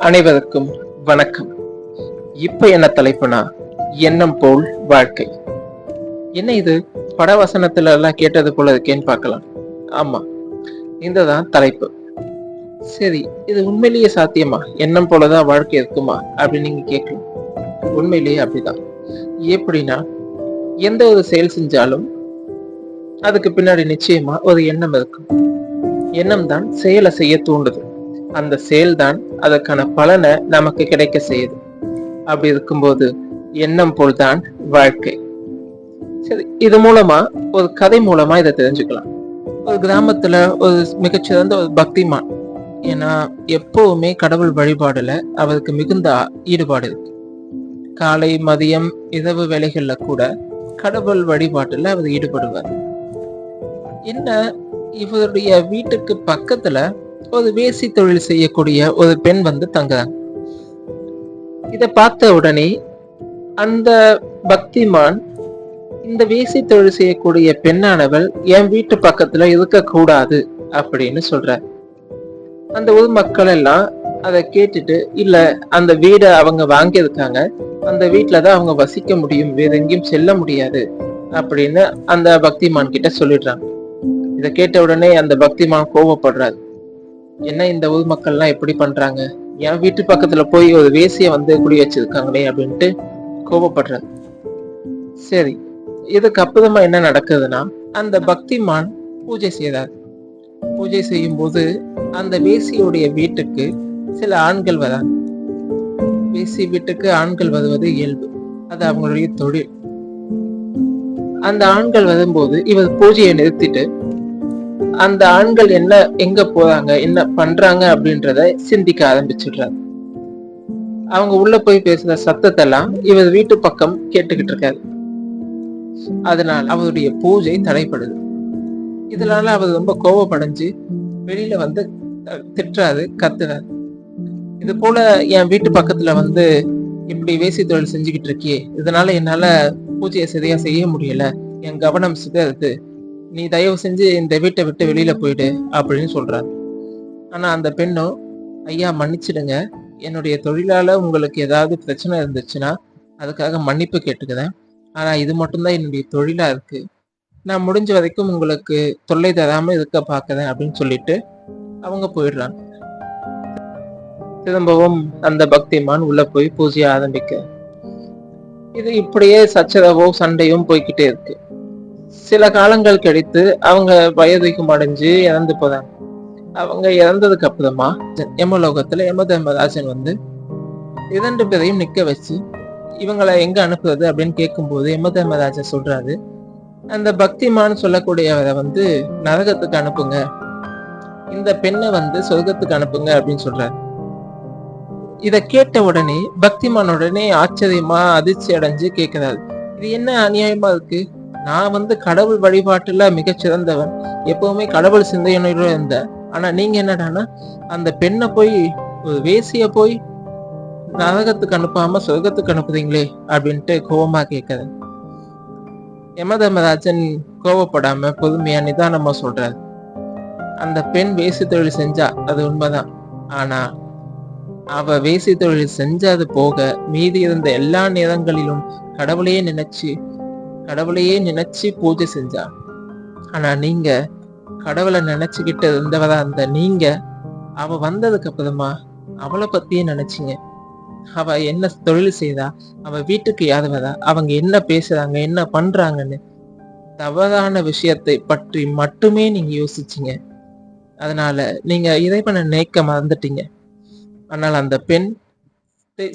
அனைவருக்கும் வணக்கம். இப்ப என்ன தலைப்புனா எண்ணம் போல் வாழ்க்கை. என்ன இது? படவசனத்துல எல்லாம் கேட்டது போல இருக்கேன்னு பார்க்கலாம். ஆமா இந்ததான் தலைப்பு. சரி இது உண்மையிலேயே சாத்தியமா? எண்ணம் போலதான் வாழ்க்கை இருக்குமா? அப்படின்னு நீங்க கேட்கலாம். உண்மையிலேயே அப்படிதான். எப்படின்னா எந்த ஒரு செயல் செஞ்சாலும் அதுக்கு பின்னாடி நிச்சயமா ஒரு எண்ணம் இருக்கும். எண்ணம் தான் செயலை செய்ய தூண்டுது. அந்த செயல் தான் அதற்கான பலனை நமக்கு கிடைக்க செய்யுது. அப்படி இருக்கும்போது எண்ணம் போல்தான் வாழ்க்கை. சரி இது மூலமா ஒரு கதை மூலமா இதை தெரிஞ்சுக்கலாம். ஒரு கிராமத்துல ஒரு மிகச்சிறந்த ஒரு பக்திமான். ஏன்னா எப்பவுமே கடவுள் வழிபாடுல அவருக்கு மிகுந்த ஈடுபாடு இருக்கு. காலை மதியம் இரவு வேலைகள்ல கூட கடவுள் வழிபாட்டுல அவர் ஈடுபடுவார். என்ன இவருடைய வீட்டுக்கு பக்கத்துல ஒரு வேசி தொழில் செய்யக்கூடிய ஒரு பெண் வந்து தங்குறாங்க. இதை பார்த்த உடனே அந்த பக்திமான் இந்த வேசி தொழில் செய்யக்கூடிய பெண்ணானவள் என் வீட்டு பக்கத்துல இருக்கக்கூடாது அப்படின்னு சொல்ற அந்த ஊர் மக்கள் எல்லாம் அதை கேட்டுட்டு இல்ல அந்த வீடை அவங்க வாங்கியிருக்காங்க. அந்த வீட்டுலதான் அவங்க வசிக்க முடியும். வேற எங்கேயும் செல்ல முடியாது அப்படின்னு அந்த பக்திமான் கிட்ட சொல்லிடுறாங்க. இதை கேட்ட உடனே அந்த பக்திமான் கோவப்படுறாரு. என்ன இந்த ஊர் மக்கள்லாம் எப்படி பண்றாங்க? என் வீட்டு பக்கத்துல போய் ஒரு வேசிய வந்து குடி வச்சிருக்காங்களே அப்படின்ட்டு கோபப்படுறாரு சரி இதுக்கு அப்புறமா என்ன நடக்குதுன்னா அந்த பக்திமான் பூஜை செய்தார் பூஜை செய்யும் போது அந்த வேசியுடைய வீட்டுக்கு சில ஆண்கள் வராங்க. வேசி வீட்டுக்கு ஆண்கள் வருவது இயல்பு. அது அவங்களுடைய தொழில். அந்த ஆண்கள் வரும்போது இவர் பூஜையை நிறுத்திட்டு அந்த ஆண்கள் என்ன எங்க போறாங்க என்ன பண்றாங்க அப்படின்றத சிந்திக்க ஆரம்பிச்சிடுறாரு அவங்க உள்ள போய் பேசுற சத்தத்தெல்லாம் இவர் வீட்டு பக்கம் கேட்டுக்கிட்டு இருக்காரு. அதனால் அவருடைய பூஜை தடைப்படுது இதனால அவர் ரொம்ப கோவப்படைஞ்சு வெளியில வந்து திட்டுறாரு கத்துறாரு. இது போல என் வீட்டு பக்கத்துல வந்து இப்படி வேசி தொழில் செஞ்சுக்கிட்டு இருக்கியே இதனால என்னால பூஜையை சரியா செய்ய முடியல என் கவனம் சிதறுது நீ தயவு செஞ்சு இந்த வீட்டை விட்டு வெளியில போயிடு அப்படின்னு சொல்றாரு. ஆனா அந்த பெண்ணும் ஐயா மன்னிச்சிடுங்க. என்னுடைய தொழிலால உங்களுக்கு ஏதாவது பிரச்சனை இருந்துச்சுன்னா அதுக்காக மன்னிப்பு கேட்டுக்கிறேன். ஆனா இது மட்டும்தான் என்னுடைய தொழிலா இருக்கு. நான் முடிஞ்ச வரைக்கும் உங்களுக்கு தொல்லை தராம இருக்க பாக்குறேன் அப்படின்னு சொல்லிட்டு அவங்க போயிடுறாங்க. திரும்பவும் அந்த பக்திமான் உள்ள போய் பூஜைய ஆரம்பிக்க. இது இப்படியே சச்சரவோ சண்டையும் போய்கிட்டே இருக்கு. சில காலங்கள் கழித்து அவங்க வயதுக்கும் அடைஞ்சு இறந்து போறாங்க. அவங்க இறந்ததுக்கு அப்புறமா யமலோகத்துல யம தர்மராஜன் வந்து இரண்டு பேரையும் நிக்க வச்சு இவங்களை எங்க அனுப்புறது அப்படின்னு கேட்கும்போது யம தர்மராஜன் சொல்றாரு அந்த பக்திமான் சொல்லக்கூடியவரை வந்து நரகத்துக்கு அனுப்புங்க. இந்த பெண்ணை வந்து சொர்க்கத்துக்கு அனுப்புங்க அப்படின்னு சொல்றாரு. இதை கேட்ட உடனே பக்திமான் உடனே ஆச்சரியமா அதிர்ச்சி அடைஞ்சு கேட்கிறாரு இது என்ன அநியாயமா இருக்கு? நான் வந்து கடவுள் வழிபாட்டுல மிகச்சிறந்தவன் எப்பவுமே கடவுள் சிந்தையனோட இருந்தேன் ஆனா நீங்க என்னடானா அந்த பெண்ணை போய் ஒரு வேசிய போய் நரகத்துக்கு அனுப்பாம சொர்க்கத்துக்கு அனுப்புறீங்களே அப்படின்ட்டு கோபமா கேட்குது யமதர்மராஜன் கோவப்படாம பொறுமையா நிதானமா சொல்றாரு. அந்த பெண் வேசி தொழில் செஞ்சா அது உண்மைதான். ஆனா அவ வேசி தொழில் செஞ்சது போக மீதி இருந்த எல்லா நேரங்களிலும் கடவுளையே நினைச்சு கடவுளையே நினைச்சு பூஜை செஞ்சா. ஆனா நீங்க கடவுளை நினைச்சுக்கிட்டு இருந்தவதா அந்த நீங்க அவ வந்ததுக்கு அப்புறமா அவளை பத்தியே நினைச்சிங்க. அவ என்ன தொழில் செய்தா? அவ வீட்டுக்கு யாதவதா அவங்க என்ன பேசுறாங்க? என்ன பண்றாங்கன்னு தவறான விஷயத்தை பற்றி மட்டுமே நீங்க யோசிச்சிங்க. அதனால நீங்க இறைவனை நினைக்க மறந்துட்டீங்க. ஆனால் அந்த பெண்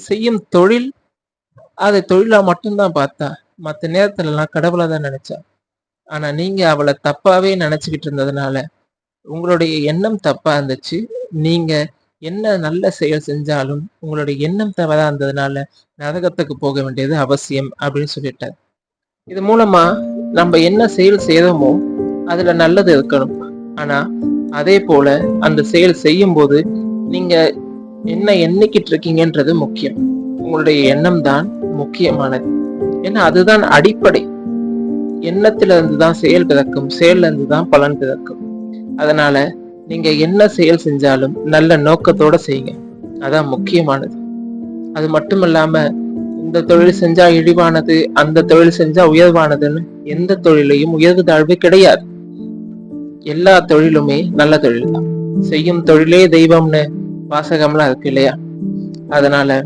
செய்யும் தொழில் அதை தொழிலா மட்டும்தான் பார்த்தா மற்ற நேரத்துல எல்லாம் கடவுளை தான் நினைச்சா. ஆனா நீங்க அவளை தப்பாவே நினைச்சுக்கிட்டு இருந்ததுனால உங்களுடைய எண்ணம் தப்பா இருந்துச்சு. நீங்க என்ன நல்ல செயல் செஞ்சாலும் உங்களுடைய எண்ணம் தவறா இருந்ததுனால நரகத்துக்கு போக வேண்டியது அவசியம் அப்படின்னு சொல்லிட்டார். இது மூலமா நம்ம என்ன செயல் செய்யறோமோ அதுல நல்லது இருக்கணும். ஆனா அதே போல அந்த செயல் செய்யும் போது நீங்க என்ன எண்ணிக்கிட்டு இருக்கீங்கன்றது முக்கியம். உங்களுடைய எண்ணம் தான் முக்கியமானது. ஏன்னா அதுதான் அடிப்படை. எண்ணத்துல இருந்து தான் செயல் பிறக்கும் செயல்ல இருந்து தான் பலன் பிறக்கும். அதனால நீங்க என்ன செயல் செஞ்சாலும் நல்ல நோக்கத்தோட செய்யுங்க. அதான் முக்கியமானது. அது மட்டும் இல்லாம இந்த தொழில் செஞ்சா இழிவானது அந்த தொழில் செஞ்சா உயர்வானதுன்னு எந்த தொழிலையும் உயர்வு தாழ்வு கிடையாது. எல்லா தொழிலுமே நல்ல தொழில் தான் செய்யும் தொழிலே தெய்வம்னு வாசகம்லாம் இருக்கு இல்லையா? அதனால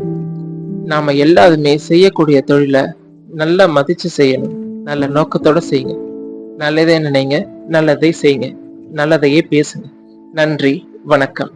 நாம எல்லாருமே செய்யக்கூடிய தொழிலை நல்லா மதிச்சு செய்யணும். நல்ல நோக்கத்தோட செய்யுங்க. நல்லதே நினைங்க. நல்லதை செய்யுங்க. நல்லதையே பேசுங்க. நன்றி. வணக்கம்.